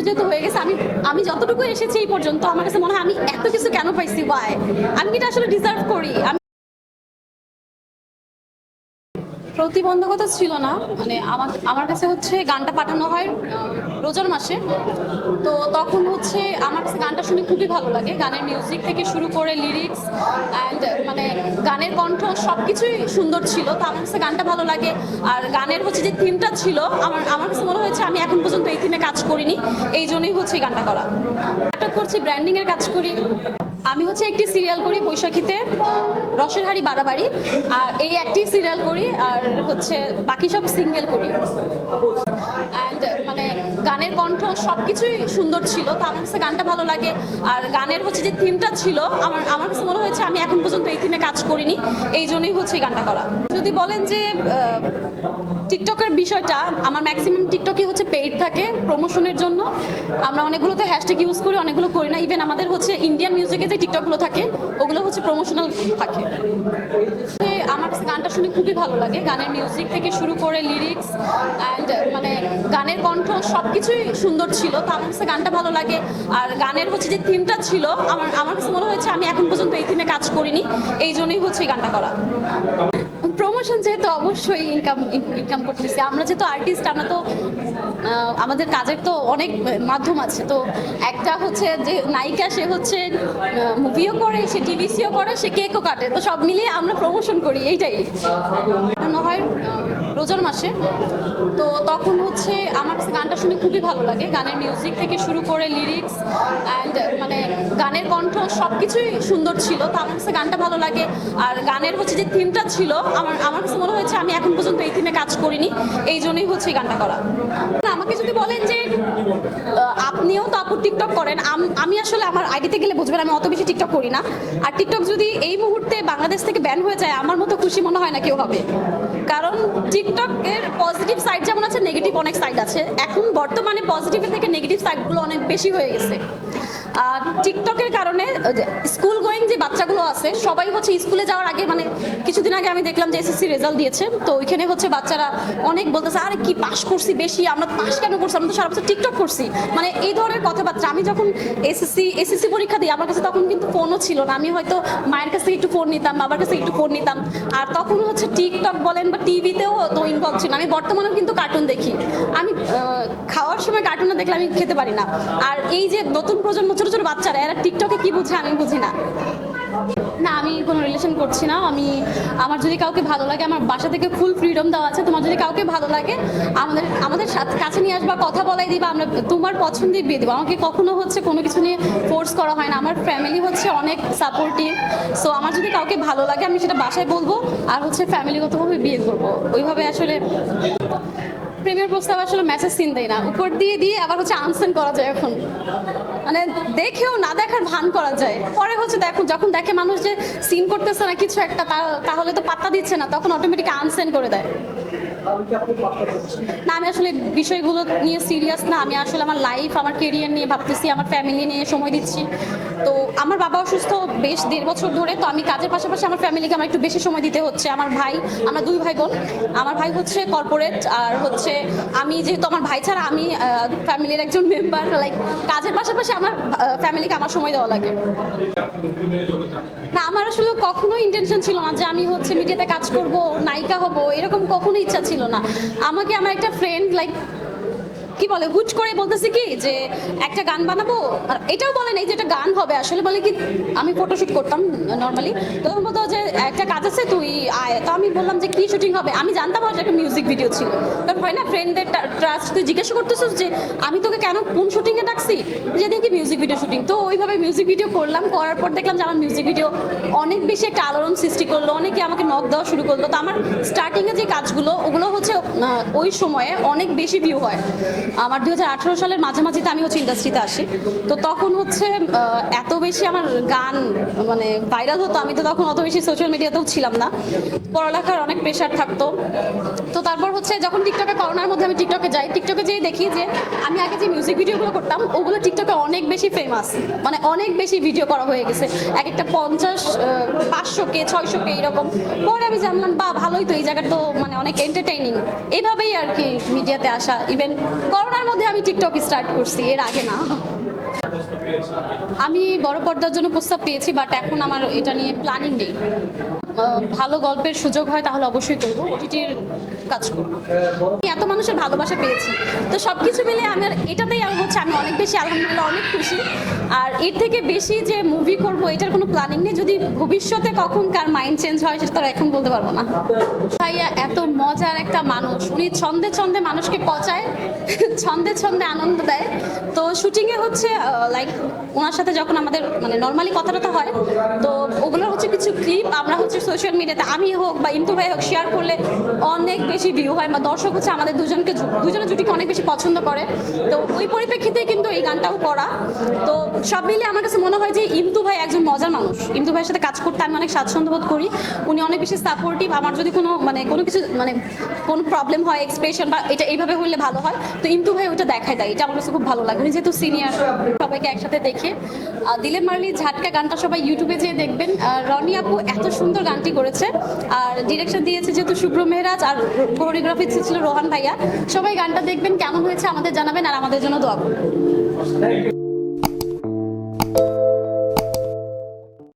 যেহেতু হয়ে গেছে। আমি আমি যতটুকু এসেছি এই পর্যন্ত, আমার কাছে মনে হয় আমি এত কিছু কেন পাইছি? বাই আমি এটা আসলে ডিজার্ভ করি? প্রতিবন্ধকতা ছিল না। মানে আমার আমার কাছে হচ্ছে গানটা পাঠানো হয় রোজার মাসে। তো তখন হচ্ছে আমার কাছে গানটা শুনে খুবই ভালো লাগে। গানের মিউজিক থেকে শুরু করে লিরিক্স অ্যান্ড মানে গানের কণ্ঠ সব কিছুই সুন্দর ছিল। তো আমার কাছে গানটা ভালো লাগে। আর গানের হচ্ছে যে থিমটা ছিল, আমার আমার কাছে মনে হয়েছে আমি এখন পর্যন্ত এই থিমে কাজ করিনি। এই জন্যই হচ্ছে গানটা করা। নাটক করছি ব্র্যান্ডিংয়ের কাজ করি। আমি হচ্ছে একটি সিরিয়াল করি, বৈশাখীতে। রসের হাড়ি বাড়াবাড়ি। আর এই একটি সিরিয়াল করি, আর হচ্ছে বাকি সব সিঙ্গেল করি। অ্যান্ড মানে গানের কণ্ঠ সব কিছুই সুন্দর ছিল। তো আমার কাছে গানটা ভালো লাগে। আর গানের হচ্ছে যে থিমটা ছিল, আমার আমার কাছে মনে হয়েছে আমি এখন পর্যন্ত এই থিমে কাজ করিনি। এই জন্যই হচ্ছে গানটা করা। যদি বলেন যে টিকটকের বিষয়টা, আমার ম্যাক্সিমাম টিকটকই হচ্ছে পেইড থাকে প্রমোশনের জন্য। আমরা অনেকগুলোতে হ্যাশট্যাগ ইউজ করি, অনেকগুলো করি না। ইভেন আমাদের হচ্ছে ইন্ডিয়ান মিউজিকে যে টিকটকগুলো থাকে, ওগুলো হচ্ছে প্রমোশনাল থাকে। আমার কাছে গানটা শুনে খুবই ভালো লাগে। গানের মিউজিক থেকে শুরু করে লিরিক্স অ্যান্ড মানে গানের কণ্ঠ সব কিছুই সুন্দর ছিল, তো আমার কাছে গানটা ভালো লাগে। আর গানের হচ্ছে যে থিমটা ছিল, আমার আমার কাছে মনে হয়েছে আমি এখন পর্যন্ত এই থিমে কাজ করিনি, এই জন্যই হচ্ছে এই গানটা করা। প্রমোশন যেহেতু অবশ্যই ইনকাম ইনকাম করতেছি। আমরা যেহেতু আর্টিস্ট আমরা তো আমাদের কাজের তো অনেক মাধ্যম আছে। তো একটা হচ্ছে যে নায়িকা, সে হচ্ছে মুভিও করে, সে টিভিসিও করে, সে কেকও কাটে। তো সব মিলিয়ে আমরা প্রমোশন করি, এইটাই। হয় রোজার মাসে। তো তখন হচ্ছে আমার কাছে গানটা শুনে খুবই ভালো লাগে। গানের মিউজিক থেকে শুরু করে লিরিক্স গানের কণ্ঠ সব কিছুই সুন্দর ছিল। তো আমার কাছে গানটা ভালো লাগে। আর গানের হচ্ছে যে থিমটা ছিল, আমার আমার কাছে মনে হয়েছে আমি এখন পর্যন্ত এই থিমে কাজ করিনি। এই জন্যই হচ্ছে এই গানটা করা। আমাকে যদি বলেন যে আপনিও তো আপু টিকটক করেন। আমি আসলে আমার আইডিতে গেলে বুঝবেন, আমি অত বেশি টিকটক করি না। আর টিকটক যদি এই মুহূর্তে বাংলাদেশ থেকে ব্যান হয়ে যায়, আমার মতো খুশি মনে হয় না কেউ হবে। কারণ টিকটকের পজিটিভ সাইড যেমন আছে নেগেটিভ অনেক সাইড আছে। এখন বর্তমানে পজিটিভের থেকে নেগেটিভ সাইডগুলো অনেক বেশি হয়ে গেছে। টিকটকের কারণে স্কুল গোয়িং যে বাচ্চাগুলো আছে, সবাই হচ্ছে স্কুলে যাওয়ার আগে মানে কিছুদিন আগে আমি দেখলাম যে এসএসসি রেজাল্ট দিয়েছে। তো ওইখানে হচ্ছে বাচ্চারা অনেক বলতেছে, আরে কি পাশ করছি বেশি, আমরা পাশ কেন করছি? আমরা তো সারা বছর টিকটক করছি। মানে এই ধরনের কথাবার্তা। আমি যখন এসএসসি এসএসসি পরীক্ষা দিই, আমার কাছে তখন কিন্তু ফোনও ছিল না। আমি হয়তো মায়ের কাছ থেকে একটু ফোন নিতাম, বাবার কাছে একটু ফোন নিতাম। আর তখন হচ্ছে টিকটক বলেন বা টিভিতেও তো ইনভলভ ছিল আমি বর্তমানেও কিন্তু কার্টুন দেখি। আমি খাওয়ার সময় কার্টুন দেখলে আমি খেতে পারি না। আর এই যে নতুন প্রজন্ম ছোট ছোট বাচ্চারা, এরা টিকটকে কি বুঝে আমি বুঝি না। না, আমি কোনো রিলেশন করছি না। আমি, আমার যদি কাউকে ভালো লাগে, আমার বাসা থেকে ফুল ফ্রিডম দেওয়া আছে। তোমার যদি কাউকে ভালো লাগে, আমাদের আমাদের সাথে, কাছে নিয়ে আসবা, কথা বলাই দিবা, আমরা তোমার পছন্দের বিয়ে দেবো। আমাকে কখনো হচ্ছে কোনো কিছু নিয়ে ফোর্স করা হয় না। আমার ফ্যামিলি হচ্ছে অনেক সাপোর্টিভ সো আমার যদি কাউকে ভালো লাগে, আমি সেটা বাসায় বলব। আর হচ্ছে ফ্যামিলিগতভাবে বিয়ে করব। ওইভাবে আসলে প্রেমের প্রস্তাব আসলে মেসেজ সিন দেয় না। উপর দিয়ে দিয়ে আবার হচ্ছে আনসেন করা যায় এখন। মানে দেখেও না দেখার ভান করা যায়। পরে হচ্ছে দেখো, যখন দেখে মানুষ যে সিন করতেছে না কিছু একটা তাহলে তো পাত্তা দিচ্ছে না, তখন অটোমেটিক আনসেন করে দেয়। না, আমি আসলে বিষয়গুলো নিয়ে সিরিয়াস না। আমি আসলে আমার লাইফ আমার কেরিয়ার নিয়ে ভাবতেছি, আমার ফ্যামিলি নিয়ে সময় দিচ্ছি। তো আমার বাবা অসুস্থ বেশ দেড় বছর ধরে, তো আমি কাজের পাশাপাশি আমার ফ্যামিলিকে আমার একটু বেশি সময় দিতে হচ্ছে। আমার ভাই, আমরা দুই ভাই বোন, আমার ভাই হচ্ছে কর্পোরেট আর হচ্ছে আমি যেহেতু আমার ভাই ছাড়া, আমি ফ্যামিলির একজন মেম্বার লাইক কাজের পাশাপাশি আমার ফ্যামিলিকে আমার সময় দেওয়া লাগে। না, আমার আসলে কখনো ইন্টেনশন ছিল না যে আমি হচ্ছে মিডিয়াতে কাজ করব, নায়িকা হব, এরকম কখনো ইচ্ছা ছিল না। আমাকে, আমার একটা ফ্রেন্ড লাইক কি বলে, হুট করে বলতেছে কি যে একটা গান বানাবো? আর এটাও বলে নাই যে এটা গান হবে, আসলে বলে কি আমি ফটোশুট করতাম নর্মালি তো তখন বলতো যে, একটা কাজ আছে, তুই আয়। তো আমি বললাম যে, কি শুটিং হবে? আমি জানতাম না যে একটা মিউজিক ভিডিও ছিল। কারণ হয় না ফ্রেন্ডদের ট্রাস্ট তুই জিজ্ঞাসা করতেছিস যে, আমি তোকে কেন কোন শুটিংয়ে ডাকছি? যে দেখি মিউজিক ভিডিও শুটিং তো ওইভাবে মিউজিক ভিডিও করলাম, করার পর দেখলাম যে, আমার মিউজিক ভিডিও অনেক বেশি একটা আলোড়ন সৃষ্টি করল, অনেকে আমাকে নক দেওয়া শুরু করল। তো আমার স্টার্টিংয়ে যে কাজগুলো, ওগুলো হচ্ছে ওই সময়ে অনেক বেশি ভিউ হয়। আমার দু হাজার আঠেরো সালের মাঝামাঝিতে আমি হচ্ছে ইন্ডাস্ট্রিতে আসি। তো তখন হচ্ছে এত বেশি আমার গান মানে ভাইরাল হতো, আমি তো তখন অত বেশি সোশ্যাল মিডিয়াতেও ছিলাম না। পড়ালেখার অনেক প্রেশার থাকতো। তো তারপর হচ্ছে যখন টিকটকে করোনার মধ্যে আমি টিকটকে যাই টিকটকে যেয়ে দেখি যে আমি আগে যে মিউজিক ভিডিওগুলো করতাম, ওগুলো টিকটকে অনেক বেশি ফেমাস মানে অনেক বেশি ভিডিও করা হয়ে গেছে। এক একটা পঞ্চাশ পাঁচশো কে ছয়শো কে এরকম পরে আমি জানলাম বা ভালোই তো, এই জায়গাটা তো মানে অনেক এন্টারটেইনিং এইভাবেই আর কি মিডিয়াতে আসা। ইভেন করোনার মধ্যে আমি টিকটক স্টার্ট করছি, এর আগে না। আমি বড় পর্দার জন্য প্রস্তাব পেয়েছি বাট এখন আমার এটা নিয়ে প্ল্যানিং নেই। ভালো গল্পের সুযোগ হয় তাহলে অবশ্যই করব ওটিটির কাজ করব। এত মানুষের ভালোবাসা পেয়েছি, তো সব কিছু মিলে আমার এটাতেই আমি হচ্ছে, আমি অনেক বেশি আলহামদুলিল্লাহ অনেক খুশি। আর এর থেকে বেশি যে মুভি করব, এটার কোনো প্ল্যানিং নেই। যদি ভবিষ্যতে কখন কার মাইন্ড চেঞ্জ হয়, সেটা তো এখন বলতে পারব না। ভাইয়া, এত মজার একটা মানুষ। উনি ছন্দে ছন্দে মানুষকে পচায়, ছন্দে ছন্দে আনন্দ দেয়। তো শুটিংয়ে হচ্ছে লাইক ওনার সাথে যখন আমাদের মানে নর্মালি কথা টথা হয়, তো ওগুলোর হচ্ছে কিছু ক্লিপ আমরা হচ্ছে সোশ্যাল মিডিয়াতে আমি হোক বা ইন্তু ভাই হোক শেয়ার করলে অনেক বেশি ভিউ হয়। বা দর্শক হচ্ছে আমাদের দুজনকে দুজনের জুটিকে অনেক বেশি পছন্দ করে। তো ওই পরিপ্রেক্ষিতে কিন্তু এই গানটাও করা। তো সব মিলিয়ে আমার কাছে মনে হয় যে ইন্তু ভাই একজন মজার মানুষ। ইন্তু ভাইয়ের সাথে কাজ করতে আমি অনেক স্বাচ্ছন্দ্য বোধ করি। উনি অনেক বেশি সাপোর্টিভ আমার যদি কোনো মানে কোনো কিছু মানে কোনো প্রবলেম হয় এক্সপ্রেশন বা এটা এইভাবে হলে ভালো হয়, তো ইন্তু ভাই ওটা দেখায় দেয়। এটা আমার কাছে খুব ভালো লাগে। উনি যেহেতু সিনিয়র সবাইকে একসাথে দেখে। দিলে মারলি ঝাটকা গানটা সবাই ইউটিউবে যেয়ে দেখবেন। রনি আপু এত সুন্দর গানটি করেছে। আর ডিরেকশন দিয়েছে যেহেতু শুভ্র মেহরাজ আর কোরিওগ্রাফি ছিল রোহান ভাইয়া। সবাই গানটা দেখবেন, কেমন হয়েছে আমাদের জানাবেন আর আমাদের জন্য দোয়া করবেন।